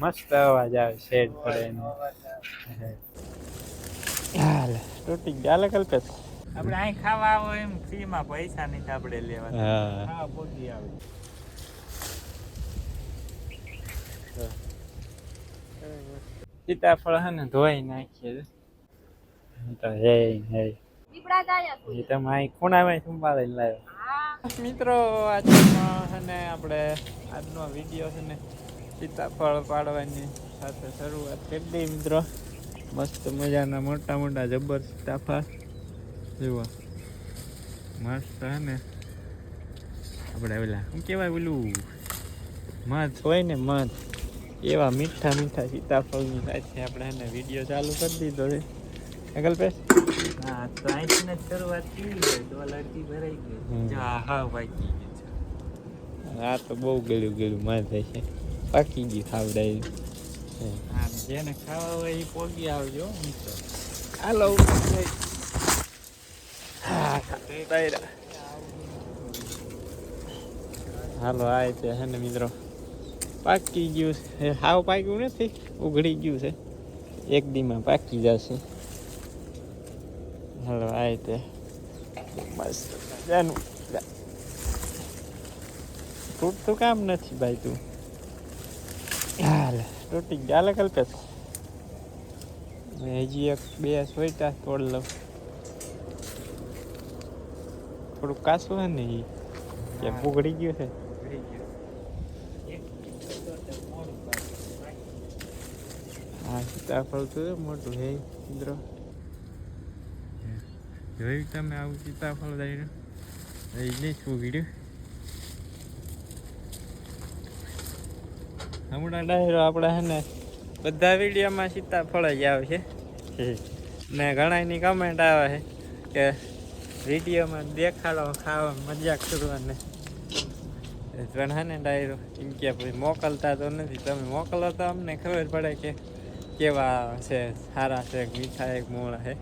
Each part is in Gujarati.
મસ્ત અવાજ આવે શેડ પડે હાલે તૂટી ગયા. હાલે કલ્પેશ. આપણે અહીં ખાવા આવો એમ ફ્રીમાં પૈસા નહીં આપણે લેવા. હા. પોગી આવે. સીતાફળ હે ને ધોઈ નાખીએ. તો હે હે. એ તમે અહીં ખૂણામાં સંભાળી લાવ્યો. હા. મિત્રો આજનો છે ને આપણે આજનો વીડિયો છે ને સીતાફળ પાડવાની સાથે શરૂઆત કરી દઈ મિત્રો. મસ્ત મજાના મોટા મોટા જબર સીતાફળ. જુઓ. મસ્ત હે ને. આપણે પેલા શું કહેવાય પેલું મધ. હોય ને મધ. એવા મીઠા મીઠા સીતાફળની સાથે આપણે એને વીડિયો ચાલુ કરી દીધો છે. અકલ્પેશ હા તો અહીંથી ને જ શરૂઆત કરી હોય ભરાઈ ગઈ હમ. હા ભાઈ આ તો બહુ ગળ્યું ગળ્યું મારે છે પાકી ગયું ખાવડાવી હા જેને ખાવા હોય એ પોગી આવજો હાલો. હાલો આ છે હે ને મિત્રો. પાકી ગયું છે. હાવ પાક્યું નથી ઉઘડી ગયું છે. એક દીમાં પાકી જશે. હાલો આ તે મસ્ત મજાનું. તૂટતું કામ નથી ભાઈ તું. તૂટી ગયા કલ્પેશ? હજી એક બે સ્વેટા તોડ લઉં. થોડુંક કાસું હે ને એ ભૂગડી ગયું છે. હા સીતાફળ તો મોટું હે ઇન્દ્ર જોયું તમે આવું સીતાફળ દઈ એ નહીં શું ગીડ્યું હમણાં ડાયરો આપણે હે ને બધા વિડીયોમાં સીતાફળ જ આવે છે. ને ઘણાની કમેન્ટ આવે છે કે વિડીયોમાં દેખાડો ખાવા મજાક કરવાને. પણ હે ને ડાયરો એમ કે ભાઈ મોકલતા તો નથી. તમે મોકલો તો અમને ખબર પડે કે કેવા છે સારા છે મીઠા એક મોળા છે.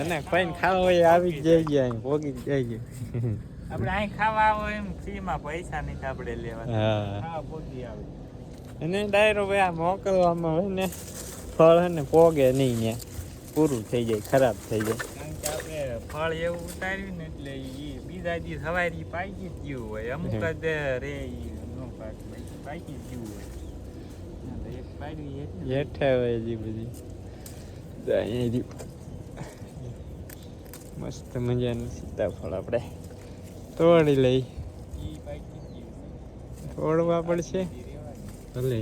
અને કોઈ ખાવા હોય એ આવી જ જઈ ગયા ભોગી જ જઈ ગયા આપણે અહીં ખાવા આવો એમ ફ્રીમાં પૈસા નહીં આપણે લેવા હા. ભોગી આવે. અને ડાયરો ભાઈ આ મોકલવામાં હોય ને ફળ ને પોગે નહીં ને પૂરું થઈ જાય ખરાબ થઈ જાય. કારણ કે આપણે ફળ એવું ઉતાર્યું ને એટલે એ બીજા દી સવારી પાકી જ ગયું હોય. અમુક જ રે નો પાક પાકી જ ગયું હોય. એક પાડવી હોય. હજી બધી. મસ્ત મજાનું સીતાફળ આપણે તોડી લઈ. તોડવા પડશે. ભલે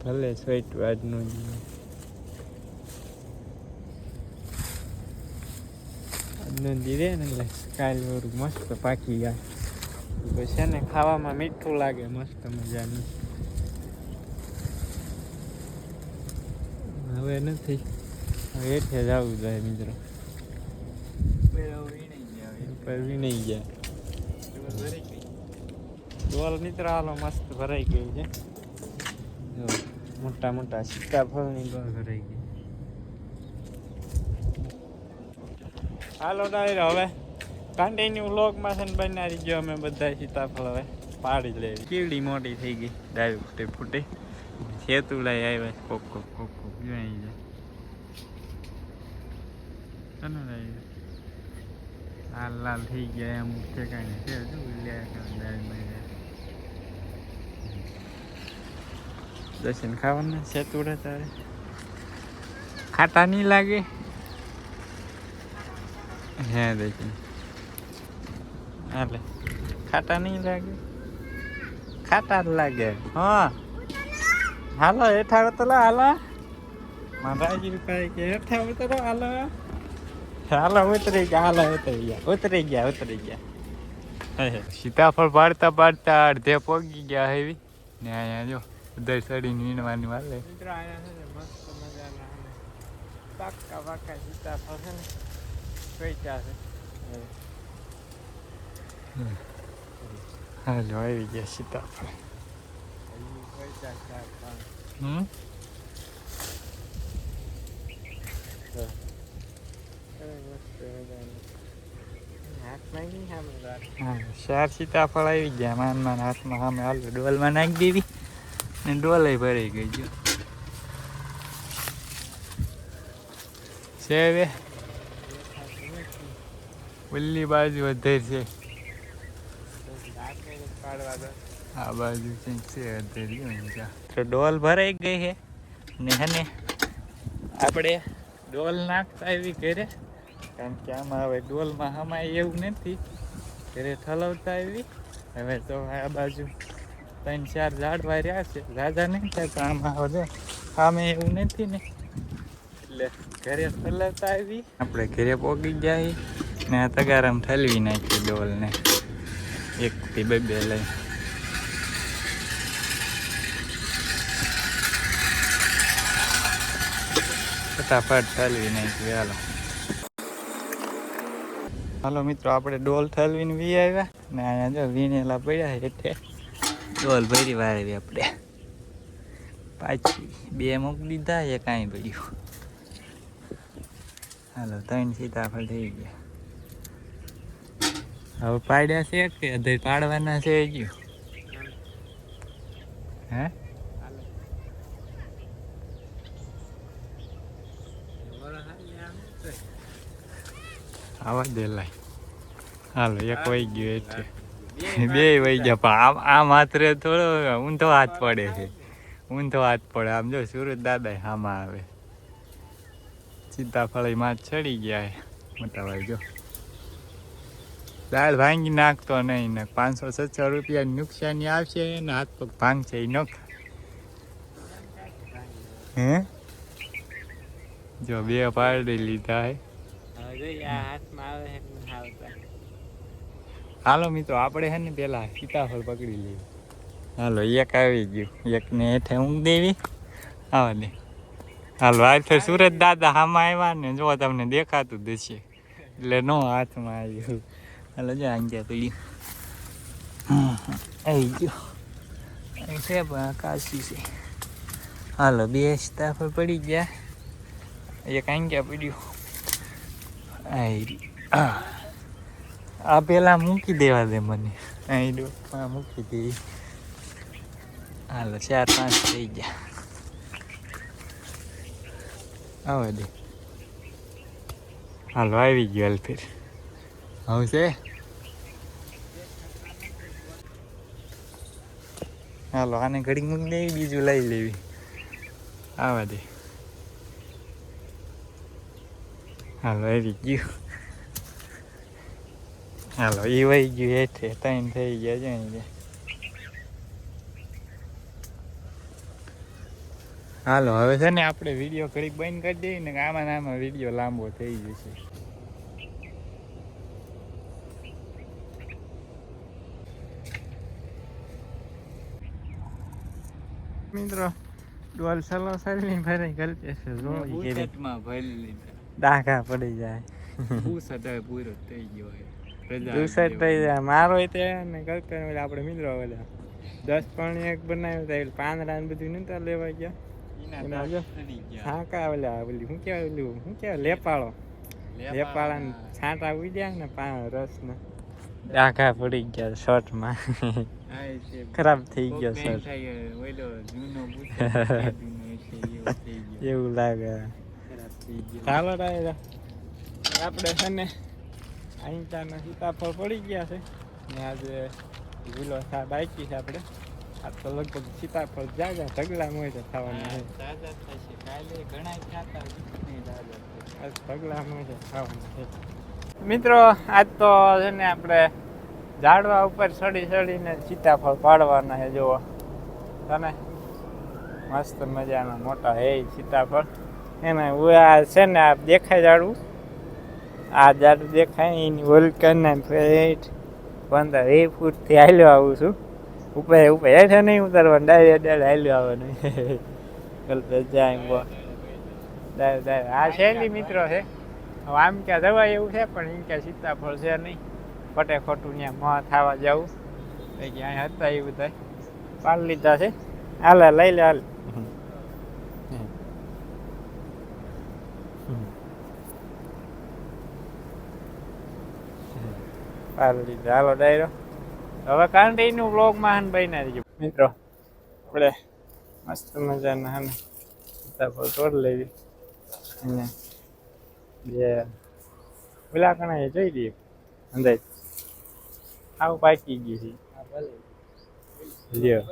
ભલે સ્વેટ વાજનું જ. આજનું ને એટલે કાલ વરું મસ્ત પાકી ગયા. પછી છે ને ખાવામાં મીઠું લાગે મસ્ત મજાનું. હવે નથી. હવે હેઠે આવું જોઈએ મિત્રો. પેલો વીણાઈ ગયા હોય. ઉપર બી નહીં ગયા ડોલ મિત્રો હાલો મસ્ત ભરાઈ ગઈ છે. જો, મોટા મોટા સીતાફળની ડોલ ભરાઈ ગઈ. હાલો ડાયરો, હવે કન્ટિન્યુ વ્લોગમાં છે બનાવી ગયો અમે બધા સીતાફળ હવે. પાડી લેવી. કેવડી મોટી થઈ ગઈ. ડાયરી ફૂટે ફૂટે. સેતુ લઈ આવ્યા છે, કોક કોક કોક કોક. જોઈ જાય લાલ લાલ થઈ ગયા એમ. ઠેકાણે છે શું લે દર્શન ખાવાના સેતુડે તારે ખાટા નહીં લાગે. હે દર્શન હાલે. ખાટા નહીં લાગે. ખાટા જ લાગે. હા. હાલો, હેઠા ઉતરો, હાલો. મારાજી રૂપાઈ કે હેઠા ઉતરો, હાલો. હાલો, ઉતરી ગયા, હાલો, ઉતરી ગયા ઉતરી ગયા ઉતરી ગયા. સીતાફળ પાડતા પાડતા અડધે પોગી ગયા હેવી ને અહીંયા જો. ઉધર ચડીને વીણવાની વાલે. મિત્રો આયા છે ને મસ્ત મજાના પાક્કા પાક્કા સીતાફળ છે ને વેચ્યા છે. હાલો આવી ગયા સીતાફળ હમ? ચાર સીતાફળ આવી ગયા માન માન હાથમાં સામે હાલ ડોલમાં નાખી દેવી ડોલે ભરાઈ ગઈ ગયો. છે હવે? ઉલ્લી બાજુ વધેર છે. આ બાજુ છે જા. તો ડોલ ભરાઈ ગઈ છે. ને હને આપણે ડોલ નાખતા એવી ઘરે. કારણ કે આમાં હવે ડોલમાં હમાય એવું નથી. ઘરે ઠલવતા એવી હવે તો આ બાજુ ત્રણ, ચાર ઝાડ રહ્યા છે. રાજા નહીં થાય કામ આવે હવે સામે એવું નથી ને. એટલે ઘરે ઠલવતા આવી. આપણે ઘરે પોગી જાય ને આ તગારામ ઠલવી નાખી ડોલને. એકથી બે બે લઈ. ફટાફટ ઠલવી નાખી, હાલો. હાલો મિત્રો, આપણે ડોલ ઠલવીને વી આવ્યા. ને અહીંયા જો વીણેલા પડ્યા છે. એટલે ડોલ ભરી વાળવી આપણે. પાછી બે મૂકી દીધા એ કાંઈ પડ્યું હાલો, ત્રણ સીતાફળ થઈ ગયા. હવે પાડ્યા છે કે અધર પાડવાના છે હજુ? હે? આવા દે લાય હાલો, એક વહી ગયો એટલે બે વહી ગયા, પણ આમ આ માત્ર થોડો ઊંધો હાથ પડે છે. ઊંધો હાથ પડે. આમ જો સુરત દાદા આમાં આવે. સીતાફળી માં ચડી ગયા મોટા ભાઈ જો. દાળ ભાંગી નાખતો નહીં ને પાંચસો છસો રૂપિયા નુકસાની આવશે ને હાથ પગ ભાંગશે એ નખ હે? જો બે પાડી લીધા હે હાલો મિત્રો, આપણે હે ને પેલા સીતાફળ પકડી લઈએ. હાલો, એક આવી ગયું. એકને હેઠે ઊંઘ દેવી. આવા દે. હાલો, આ તો સુરત દાદા હામાં આવ્યા ને, જો તમને દેખાતું દેશે એટલે નો હાથમાં આવ્યું હાલો, જો આંગ્યા પડી. આવી ગયો. છે પણ કાશી છે. હાલો, બે સીતાફળ પડી ગયા. એક આંગ્યા પડ્યું. આઈ આ પેલા મૂકી દેવા દે મને. અહીં ડોકમાં મૂકી દે. હાલો ચાર પાંચ થઈ ગયા. આવે દે. હાલો આવી ગયો હાલ ફેર. હવે છે? હાલો આને ઘડી મૂકી દેવી બીજું લઈ લેવી. આવા દે. હાલો આવી ગયું. હાલો એ વહી ગયું હેઠે ત્રણ થઈ ગયા છે અહીં હાલો હવે છે ને આપણે વીડિયો ઘડીક બંધ કરી દઈએ ને આમાં ને આમાં વીડિયો લાંબો થઈ જશે મિત્રો ડોલ સલો સલની ભરાઈ ગલતે છે જો ઈ કેરી ભરી લીધે. ડાઘા પડી જાય. પૂરો થઈ ગયો છે દુસર થઈ જાય મારો તે ને કલ્પના આપણે મિત્રો દસ પણ એક બનાવ્યો તો એટલે પાંદડા ને બધું નતા લેવા ગયા. ગયા. ઓલા ઓલી શું કહેવાય ઓલું શું કહેવાય લેપાળો. લેપાળા ને છાંટા ગયા ને પા રસ ને ડાઘા પડી ગયા શર્ટમાં. હા, ખરાબ થઈ ગયો શર્ટ. એવો લાગે. ચાલો આપણે છે ને અહીં ત્યાંના સીતાફળ પડી ગયા છે. ને આજે ગુલો સા બાકી છે આપણે. આ તો લગભગ સીતાફળ જાજા ઢગલા મોય તો ખાવાના હા, છે. તાજા થશે. કાલે ઘણાય ખાતા. આજ ઢગલા મોય તો ખાવાના છે. મિત્રો આજ તો છે ને આપણે ઝાડવા ઉપર ચડી ચડીને સીતાફળ પાડવાના છે જુઓ. તને? મસ્ત મજાના મોટા હે સીતાફળ. એને આ છે ને આ દેખાય ઝાડવું. આ ઝાડું દેખાય એની વોલ્કનના ફેટ પંદર એ ફૂટથી હાલ્યો આવું છું. ઉપર ઉપર હેઠે નહીં ઉતારવાનું, ડાયરેક્ટ ડાયરેક્ટ હાલ્યો આવવાનું. કલ્પે જાય બો ડાયરેક્ટ ડાયરેક્ટ. આ શૈલી મિત્રો છે. હવે આમ ક્યાં જવાય એવું છે, પણ એમ ક્યાં સીતાફળ છે નહીં. ખોટે ખોટું ત્યાં મોં થવા જવું. કે અહીંયા હતા એ બધા પાડી લીધા છે. હાલે લઈ લે હાલ. પાડી લીધો હાલો ડાયરો. હવે કન્ટિન્યુ બ્લોગમાં હન બન્યા રહીજો. મિત્રો આપણે મસ્ત મજાના હને સીતાફળ તોડી લેવી અને બે પેલા કણા જોઈ લઈએ અંદાજ. આવું પાકી ગયું છે. લ્યો.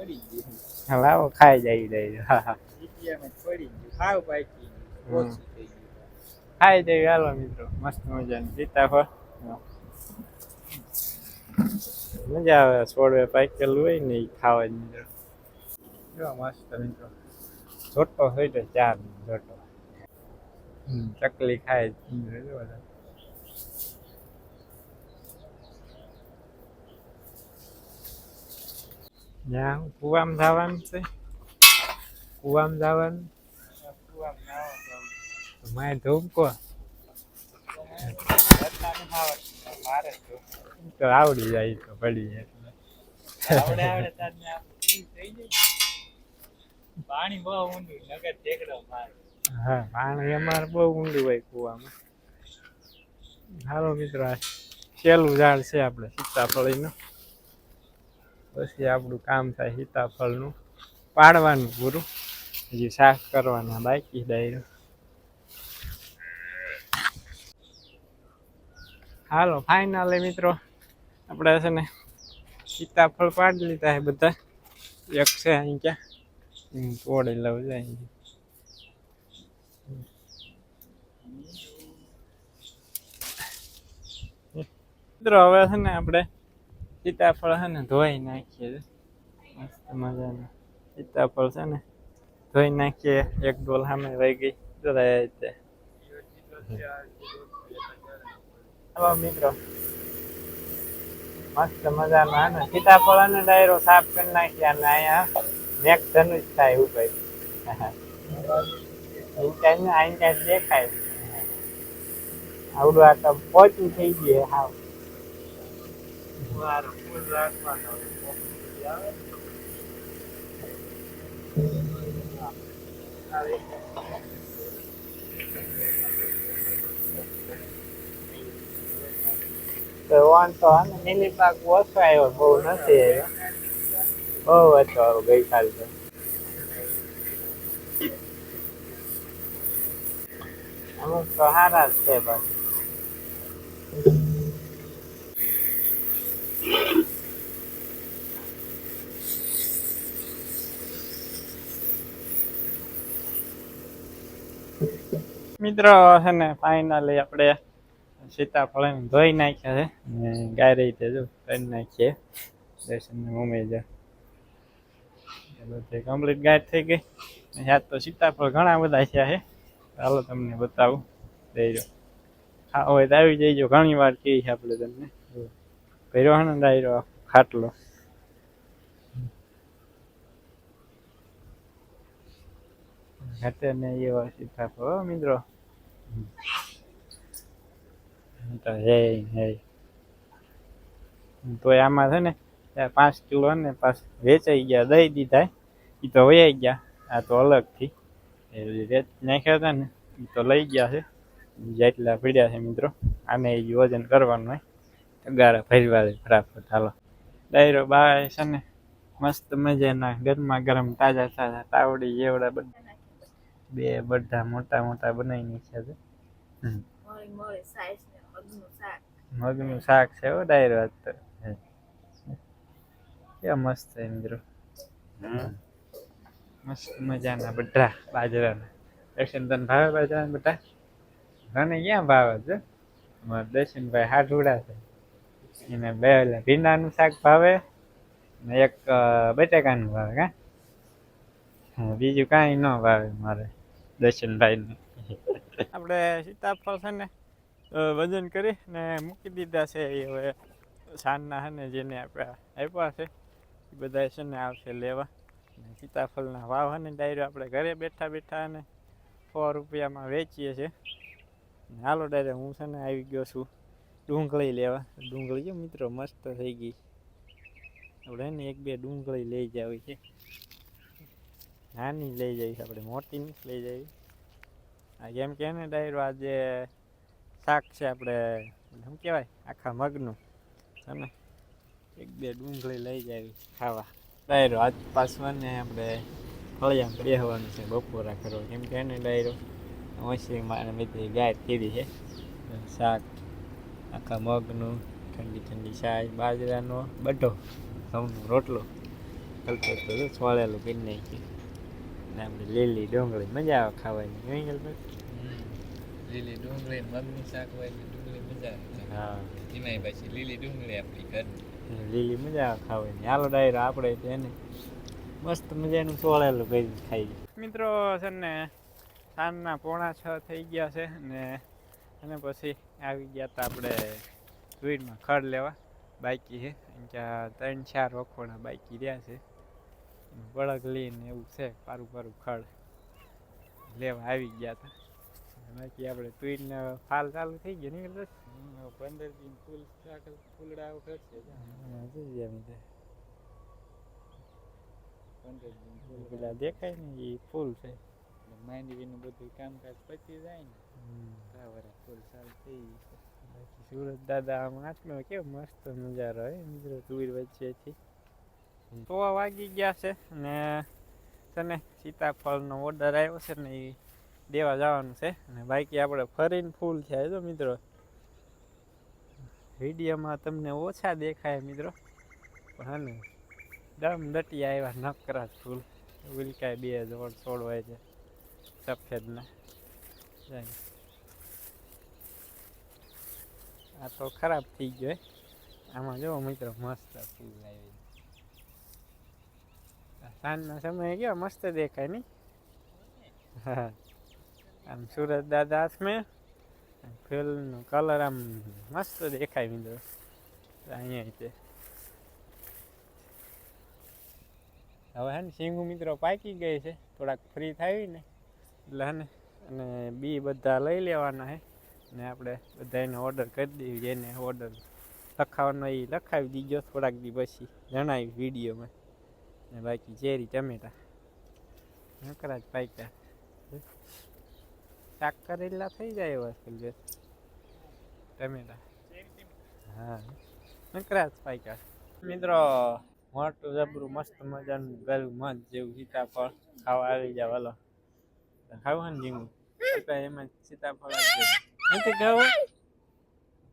હા લાવો ખાઈ જાય ડાયરો. હા હા. ખાઈ જાય હાલો મિત્રો. મસ્ત મજાનું. સીતાફળ મજા આવે છોડવે પાકેલું હોય ને એ ખાવાની મિત્રો જો મસ્ત મિત્રો. જોટો હોય તો ચાર જોટો. ચકલી ખાય બધા. જ્યાં કુવામાં જવાનું છે? કુવામાં જવાનું. મારે ધૂમકો તો તો આવડી જાય તો પડી પાણી બહુ ઊંડું નગર ટેકડો હા પાણી અમારે બહુ ઊંડું હોય કુવામાં. હાલો મિત્રો આ છેલ્લું ઝાડ છે આપણે સીતાફળીનું. પછી આપણું કામ થાય સીતાફળનું. પાડવાનું પૂરું. હજી સાફ કરવાના બાકી ડાયરો હાલો ફાઇનલી મિત્રો. આપણે છે ને સીતાફળ પાડી લીધા છે બધા. એક છે અહીં ક્યાં? તોડી લઉં જાય મિત્રો, હવે છે ને આપણે સીતાફળ છે ને ધોઈ નાખીએ છે. મસ્ત મજાના. સીતાફળ છે ને ધોઈ નાખીએ. એક ડોલ સામે વહી ગઈ. જરાય તે. હવે મિત્રો. મસ્ત મજાનો હે ને. સીતાફળ અને ડાયરો સાફ કરી નાખ્યા અને અહીંયા મેઘ ધનુષ થાય એવું કઈ અહીં કાંઈ ને અહીં કાંઈ દેખાય. આવડું આ તો પોચું થઈ ગયું હાવ. મારો ફૂલ રાખવાનો આવે. તો વાંધો હા ને નીલી પાક ઓછો આવ્યો બહુ નથી આવ્યો. બહુ ઓછો આવ્યો ગઈકાલ તો. અમુક તો સારા જ છે બસ મિત્રો છે ને ફાઇનલી આપણે સીતાફળ એમ ધોઈ નાખ્યા છે. ને ગાય રીતે જો, કરી નાખીએ. દર્શન ને જો. બધે કમ્પ્લીટ ગાય થઈ ગઈ. યાદ તો સીતાફળ ઘણા બધા છે હે. ચાલો તમને બતાવું. દો હા, હોય તો આવી જઈજો. ઘણી વાર કહી છે આપણે તમને. કર્યો આનંદ ને ડાયરો ખાટલો. ઘટે ને એવા સીતાફળ મિત્રો. તો હે હે. તો આમાં છે ને પાંચ કિલો ને પાંચ વેચાઈ ગયા, દઈ દીધા. એ તો વયાઈ ગયા, આ તો અલગથી. એ વેચ નાખ્યા હતા ને એ તો લઈ ગયા છે. જેટલા પીડ્યા છે મિત્રો, આને એ વજન કરવાનું હોય. તગારા ફરવા દે ફટાફટ, હાલો. ડાયરો બાય છે ને, મસ્ત મજાના, ગરમા ગરમ, તાજા તાજા, તાવડી જેવડા બધા, બે બધા મોટા મોટા બનાવી નાખ્યા છે. મગનું શાક છે હો ડાયરો આજ તો. કેવા મસ્ત છે મિત્રો. મસ્ત મજાના બધા બાજરાના. દર્શન તને ભાવે બાજરાના બધા? મને ક્યાં ભાવે છે? અમારા દર્શનભાઈ હાથુડા છે. એને બે ઓલા ભીંડાનું શાક ભાવે ને એક બટેકાનું ભાવે કા? હા, બીજું કાંઈ ન ભાવે મારે દર્શનભાઈને. આપણે સીતાફળ છે ને વજન કરી ને મૂકી દીધા છે. એ હવે સાંજના છે ને જેને આપણે આપ્યા છે, એ બધા છે ને આવશે લેવા. ને સીતાફળના વાવ છે ને ડાયરો આપણે ઘરે બેઠા બેઠા અને સો રૂપિયામાં વેચીએ છીએ હાલો ડાયરે, હું છે ને આવી ગયો છું ડુંગળી લેવા. ડુંગળી જો મિત્રો મસ્ત થઈ ગઈ. આપણે ને એક બે ડુંગળી લઈ જાવી છે. નાની લઈ જઈશ આપણે મોટી નથી લઈ જવી. આ કેમ કે ને ડાયરો, આજે શાક છે આપણે, શું કહેવાય, આખા મગનું. ને એક બે ડુંગળી લઈ જાય ખાવા. ડાયરો, આજ પાસવાને આપણે ફળિયામાં બેસવાનું છે, બપોરા કરો કેમ કે એને ડાયરો ઓછી મારે બધી ગાય કીધી છે. શાક, આખા મગનું, ઠંડી ઠંડી શાક, બાજરાનો બઢો ઘઉંનો રોટલો. હલકો તો છોળેલું કરી નાખ્યું. ને આપણે લીલી ડુંગળી, મજા આવે ખાવાની. નહીં લીલી ડુંગળી ને મગનું શાક હોય એટલે ડુંગળી મજા આવે હા. એમાંય પછી લીલી ડુંગળી આપણી ઘરની. લીલી મજા આવે ખાવાની. હાલો ડાયરો આપણે તેને મસ્ત મજાનું ચોળેલું કરી ખાઈ મિત્રો છે ને સાંજના પોણા છ થઈ ગયા છે ને અને પછી આવી ગયા હતા આપણે સ્વીટમાં ખડ લેવા. બાકી છે અહીં ત્યાં ત્રણ ચાર વખોડા બાકી રહ્યા છે. બળગ લઈને એવું છે પારું પારું ખડ લેવા આવી ગયા હતા બાકી આપણે તુઈડને ફાલ ચાલુ થઈ ગયો નીકળે પંદર દિન ફૂલ શાક ફૂલડા ઉખડશે પંદર દિન ફૂલ પેલા દેખાય ને એ ફૂલ છે. માંડવીનું બધું કામકાજ પતી જાય ને તા વરા ફૂલ ચાલુ થઈ ગઈ બાકી સુરત દાદા આમ આટલો કેવો મસ્ત નજારો હોય મિત્રો તુર વચ્ચેથી. તો વાગી ગયા છે ને છે ને સીતાફળનો ઓર્ડર આવ્યો છે ને એ દેવા જવાનું છે. અને બાકી આપણે ફરીને ફૂલ થયા જો મિત્રો. વિડીયોમાં તમને ઓછા દેખાય મિત્રો. પણ હા ને દમ દટી આવ્યા નકરા ફૂલ. ઉલકાય બે જોડ છોડવાય છે. સફેદના. આ તો ખરાબ થઈ ગયો આમાં જો મિત્રો મસ્ત ફૂલ આવી સાંજના સમયે કેવા મસ્ત દેખાય નહીં હા. આમ સુરત દાદા હાથમાં. ફિલ્મનો કલર આમ મસ્ત દેખાય મિત્રો અહીંયા રીતે હવે હે ને સિંગુ મિત્રો પાકી ગઈ છે. થોડાક ફ્રી થાય ને એટલે હે ને, અને બી બધા લઈ લેવાના હે. ને આપણે બધા એને ઓર્ડર કરી દઈએ જેને ઓર્ડર લખાવાનો એ લખાવી દીજો થોડાક દી પછી. જણાવી વિડીયોમાં ને બાકી ચેરી ટમેટા. નકરા જ પાક્યા. શાક કરેલા થઈ જાય એવા છે જે. ટમેટા હા. નકરા જ પાક્યા. મિત્રો મોટું જબરું મસ્ત મજાનું ગરું મધ જેવું સીતાફળ ખાવા આવી જાવ વાલો ખાવું ને જીવું એમાં સીતાફળ. નથી ખાવું?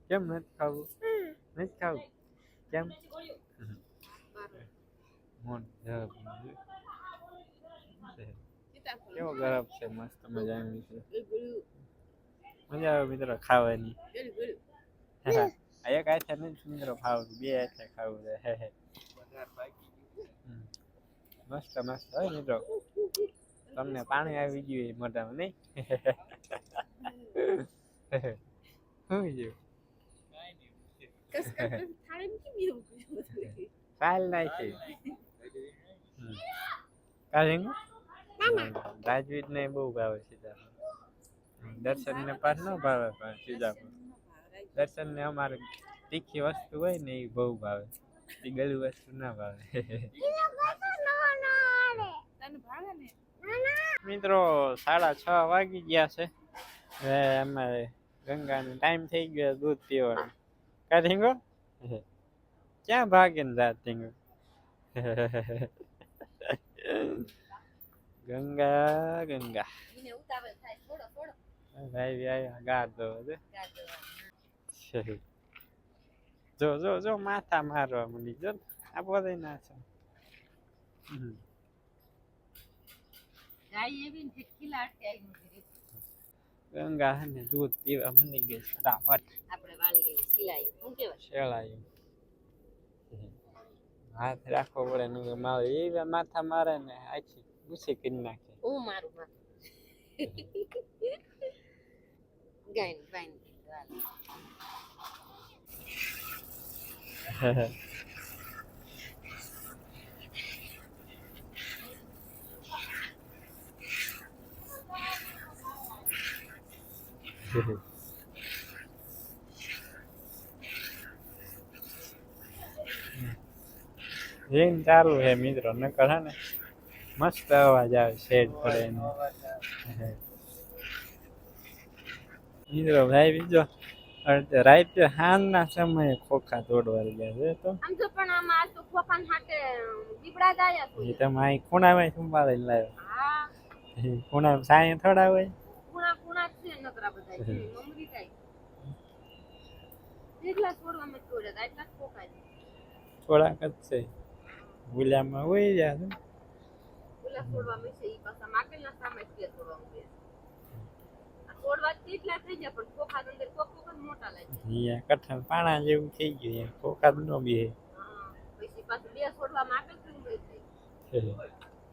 કેમ નથી ખાવું? નથી ખાવું? કેમ? મોન જબ. કેવો ગરમ છે મસ્ત મજાની છે. મજા આવે મિત્રો ખાવાની. એક હાથે નથી મિત્રો ખાવું બે હાથે ખાવું છે હે હે. વધારે બાકી હમ. મસ્ત મસ્ત. હોય મિત્રો તમને પાણી આવી ગયું એ મોઢામાં નહીં? શું ગયું કાલ નાખી. કાલે રાજવીર ને બહુ ભાવે સીતાફળ. દર્શન ને પાસ ન ભાવે પણ સીતાફળ. દર્શન ને અમારે તીખી વસ્તુ હોય ને એ બહુ ભાવે. એ ગળું વસ્તુ ના ભાવે. મિત્રો, સાડા છ વાગી ગયા છે. હવે અમારે ગંગાનો ટાઈમ થઈ ગયો દૂધ પીવાનો. કા ઢીંગો? ક્યાં ભાગે ને જાત ઢીંગો? ગંગા ગંગા. ભાઈ ભાઈ ગાતો છે જો જો જો માથા મારવા મળી જો ને. આ બધે ના છે. ગંગા હે ને દૂધ પીવા મળી ગઈ ફટાફટ. આપણે વાલી સિલાઈ. શું કહેવાય શેળાયું હાથ રાખવો પડે એ માથા મારે ને આખી. ગુસ્સે કરી નાખે. હું મારું માં ગાઈન ચાલુ છે મિત્રો નકર હે ને મસ્ત અવાજ આવે શેડ પડે એનો. મિત્રો ભાઈ બીજો? રાતે હાંજના સમયે ખોખા તોડવા ગયા છે તો. આમ તો પણ આમાં આ તો ખોખાન હાટે દીપડા જાયા તો એ તમે અહીં ખૂણામાં સંભાળી લાવ્યો હા. ખૂણામાં સાંય થોડા હોય. કુણા જ છે નકરા બધા. મમરી કાઈ કેટલા છોડવા મેં તોડ્યા હતા એટલા ખોખા થોડાક જ છે. ગુલામાં હોય જાય છે ઓલા છોડવા મેં છે ઈ પાછા માકેલના સામે જ બે છોડવા મૂકે આ છોડવા કેટલા થઈ ગયા પણ ખોખા અંદર કોક કોક મોટા લાગે અહીંયા કઠણ પાણા જેવું થઈ ગયું અહીંયા ખોખા ન બે. હા પછી પાછું બે છોડવા માકેલ થઈ છે